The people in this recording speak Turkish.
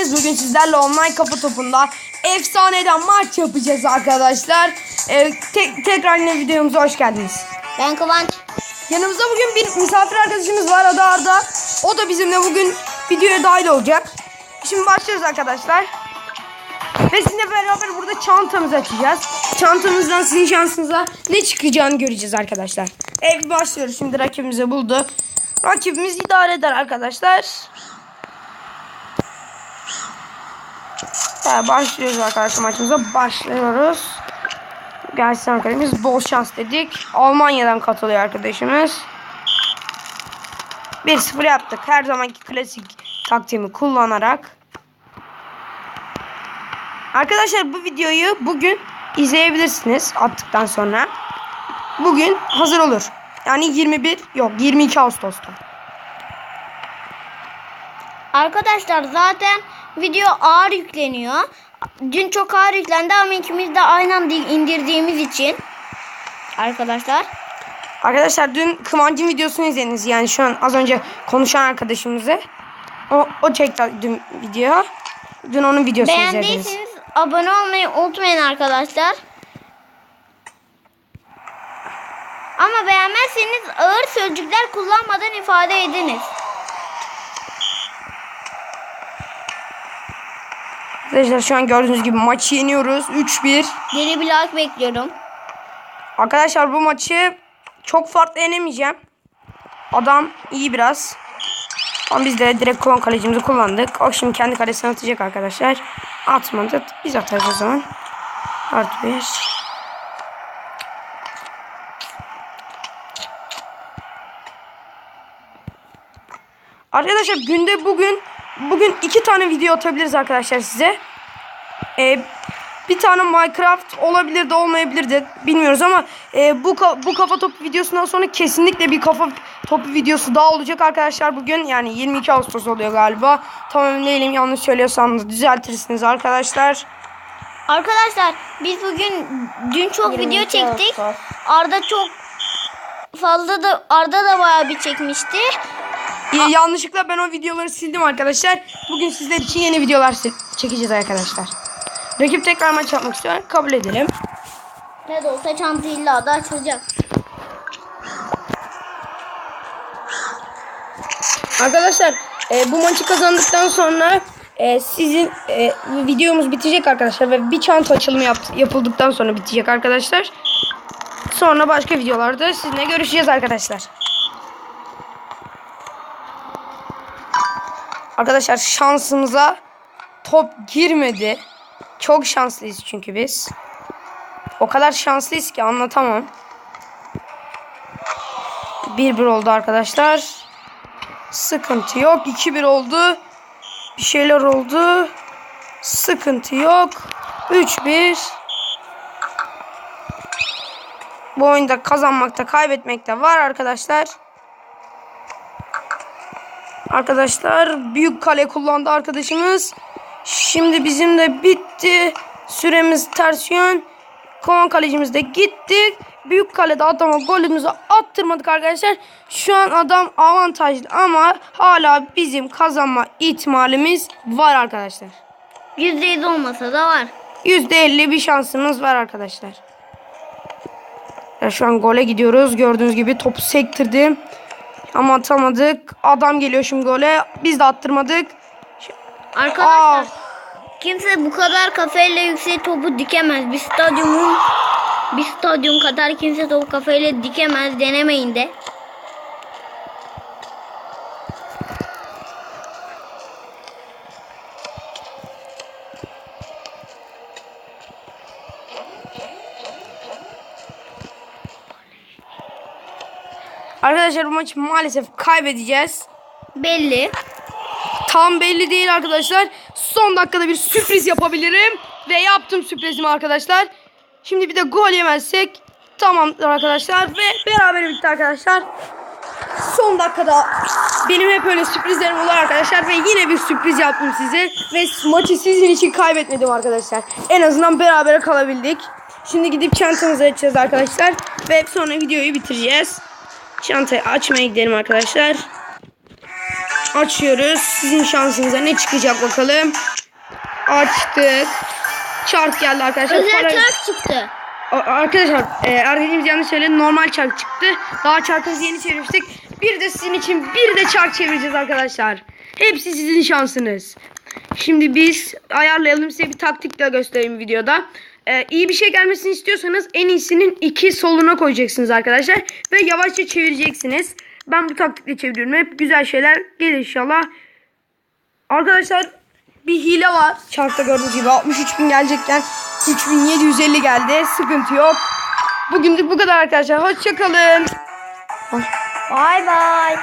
geldiniz. Bugün sizlerle online kafa topunda efsaneden maç yapacağız arkadaşlar. Ee, te- tekrar yine videomuza hoş geldiniz. Ben Kıvanç. Yanımızda bugün bir misafir arkadaşımız var adı Arda. O da bizimle bugün videoya dahil olacak. Şimdi başlıyoruz arkadaşlar. Ve sizinle beraber burada çantamızı açacağız. Çantamızdan sizin şansınıza ne çıkacağını göreceğiz arkadaşlar. Evet başlıyoruz. Şimdi rakibimizi buldu. Rakibimiz idare eder arkadaşlar. Evet, başlıyoruz arkadaşlar maçımıza. Başlıyoruz. Gelsin arkadaşımız. Bol şans dedik. Almanya'dan katılıyor arkadaşımız. 1-0 yaptık. Her zamanki klasik taktiğimi kullanarak. Arkadaşlar bu videoyu bugün izleyebilirsiniz attıktan sonra. Bugün hazır olur. Yani 21 yok 22 Ağustos'ta. Arkadaşlar zaten video ağır yükleniyor. Dün çok ağır yüklendi ama ikimiz de aynı anda indirdiğimiz için. Arkadaşlar. Arkadaşlar dün Kıvancın videosunu izlediniz. Yani şu an az önce konuşan arkadaşımızı. O, o çekti dün video. Dün onun videosunu izlediniz. Beğendiyseniz abone olmayı unutmayın arkadaşlar. Ama beğenmezseniz ağır sözcükler kullanmadan ifade ediniz. Arkadaşlar şu an gördüğünüz gibi maçı yeniyoruz. 3-1. Geri bir like bekliyorum. Arkadaşlar bu maçı çok farklı yenemeyeceğim. Adam iyi biraz. Ama biz de direkt kullan kalecimizi kullandık. O şimdi kendi kalesine atacak arkadaşlar. Atmadı. Biz atarız o zaman. Artı bir. Arkadaşlar günde bugün bugün iki tane video atabiliriz arkadaşlar size. Ee, bir tane Minecraft olabilir de olmayabilir de bilmiyoruz ama e, bu ka- bu kafa topu videosundan sonra kesinlikle bir kafa topu videosu daha olacak arkadaşlar bugün yani 22 Ağustos oluyor galiba tam emin değilim yanlış söylüyorsam da düzeltirsiniz arkadaşlar Arkadaşlar biz bugün dün çok video çektik. Arda çok fazla da Arda da bayağı bir çekmişti. Ee, yanlışlıkla ben o videoları sildim arkadaşlar bugün sizler için yeni videolar çekeceğiz arkadaşlar rakip tekrar maç yapmak istiyor kabul edelim Ne de olsa çanta illa da açılacak. Arkadaşlar e, bu maçı kazandıktan sonra e, sizin e, videomuz bitecek arkadaşlar ve bir çanta açılımı yap, yapıldıktan sonra bitecek arkadaşlar. Sonra başka videolarda sizinle görüşeceğiz arkadaşlar. Arkadaşlar şansımıza top girmedi. Çok şanslıyız çünkü biz. O kadar şanslıyız ki anlatamam. 1-1 oldu arkadaşlar. Sıkıntı yok. 2-1 oldu. Bir şeyler oldu. Sıkıntı yok. 3-1. Bu oyunda kazanmakta kaybetmekte var arkadaşlar. Arkadaşlar büyük kale kullandı arkadaşımız. Şimdi bizim de bitti. Süremiz ters yön. Kovan kalecimiz de gitti. Büyük kalede adama golümüzü attırmadık arkadaşlar. Şu an adam avantajlı ama hala bizim kazanma ihtimalimiz var arkadaşlar. %100 olmasa da var. %50 bir şansımız var arkadaşlar. Ya şu an gole gidiyoruz. Gördüğünüz gibi topu sektirdim. Ama atamadık. Adam geliyor şimdi gole. Biz de attırmadık. Arkadaşlar Ah. kimse bu kadar kafayla yüksek topu dikemez. Bir stadyumun bir stadyum kadar kimse topu kafayla dikemez. Denemeyin de. Arkadaşlar bu maçı maalesef kaybedeceğiz. Belli. Tam belli değil arkadaşlar. Son dakikada bir sürpriz yapabilirim. Ve yaptım sürprizimi arkadaşlar. Şimdi bir de gol yemezsek tamamdır arkadaşlar. Ve beraber bitti arkadaşlar. Son dakikada benim hep öyle sürprizlerim olur arkadaşlar. Ve yine bir sürpriz yaptım size. Ve maçı sizin için kaybetmedim arkadaşlar. En azından beraber kalabildik. Şimdi gidip çantamızı açacağız arkadaşlar. Ve sonra videoyu bitireceğiz. Çantayı açmaya gidelim arkadaşlar. Açıyoruz. Sizin şansınıza ne çıkacak bakalım. Açtık. Çark geldi arkadaşlar. Özel Para- çark çıktı. A- Arkadaşlar e, arkadaşımız yanlış söyledi. Normal çark çıktı. Daha çarkımızı yeni çevirmiştik. Bir de sizin için bir de çark çevireceğiz arkadaşlar. Hepsi sizin şansınız. Şimdi biz ayarlayalım size bir taktik de göstereyim videoda. E, iyi bir şey gelmesini istiyorsanız en iyisinin iki soluna koyacaksınız arkadaşlar. Ve yavaşça çevireceksiniz. Ben bu taktikle çeviriyorum. Hep güzel şeyler gelir inşallah. Arkadaşlar bir hile var. Çarkta gördüğünüz gibi 63 bin gelecekken 3750 geldi. Sıkıntı yok. Bugünlük bu kadar arkadaşlar. Hoşçakalın. Bay bay.